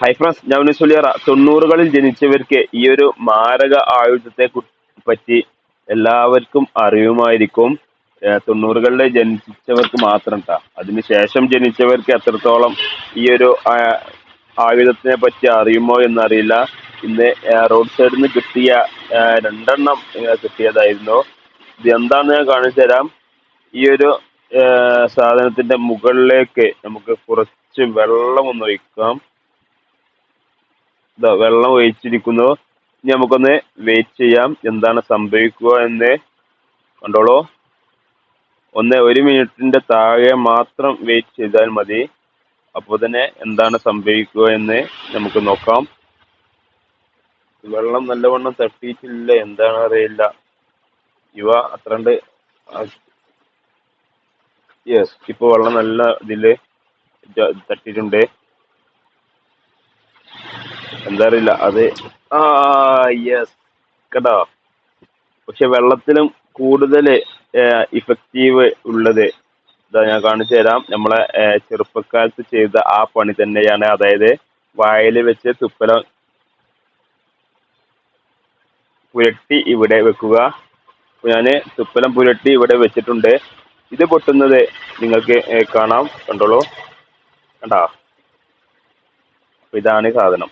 Hi friends ഞാൻ സുലിയറ തൊണ്ണൂറുകളിൽ ജനിച്ചവർക്ക് ഈ ഒരു മാരക ആയുധത്തെ പറ്റി എല്ലാവർക്കും അറിയുമായിരിക്കും. തൊണ്ണൂറുകളിലെ ജനിച്ചവർക്ക് മാത്രം കേട്ടോ അതിനുശേഷം ജനിച്ചവർക്ക് എത്രത്തോളം ഈ ഒരു ആയുധത്തിനെ പറ്റി അറിയുമോ എന്നറിയില്ല. ഇന്ന് റോഡ് സൈഡിൽ നിന്ന് കിട്ടിയ രണ്ടെണ്ണം കിട്ടിയതായിരുന്നു. ഇത് എന്താണെന്ന് ഞാൻ കാണിച്ചു തരാം. ഈ ഒരു സാധനത്തിന്റെ മുകളിലേക്ക് നമുക്ക് കുറച്ച് വെള്ളം ഒന്ന് ഒഴിക്കാം. വെള്ളം ഒഴിച്ചിരിക്കുന്നു. ഇനി നമുക്കൊന്ന് വെയിറ്റ് ചെയ്യാം. എന്താണ് സംഭവിക്കുക എന്ന് കണ്ടോളൂ. ഒന്ന് ഒരു മിനിറ്റിന്റെ താഴെ മാത്രം വെയിറ്റ് ചെയ്താൽ മതി. അപ്പോൾ തന്നെ എന്താണ് സംഭവിക്കുക എന്ന് നമുക്ക് നോക്കാം. വെള്ളം നല്ലവണ്ണം തട്ടിയിട്ടില്ല എന്താണ് അറിയില്ല. ഇവ അത്രണ്ട് യെസ് ഇപ്പോൾ വെള്ളം നല്ല ഇതിൽ തട്ടിയിട്ടുണ്ട്. എന്താ അറിയില്ല അത് യെസ് കേട്ടോ? പക്ഷെ വെള്ളത്തിലും കൂടുതൽ ഇഫക്റ്റീവ് ഉള്ളത് ഇതാ ഞാൻ കാണിച്ചു തരാം. നമ്മളെ ചെറുപ്പക്കാലത്ത് ചെയ്ത ആ പണി തന്നെയാണ്. അതായത് വായിൽ വെച്ച് തുപ്പലം പുരട്ടി ഇവിടെ വെക്കുക. ഞാൻ തുപ്പലം പുരട്ടി ഇവിടെ വെച്ചിട്ടുണ്ട്. ഇത് പൊട്ടുന്നത് നിങ്ങൾക്ക് കാണാം. കണ്ടോളൂ. കണ്ടാ? ഇതാണ് സാധനം.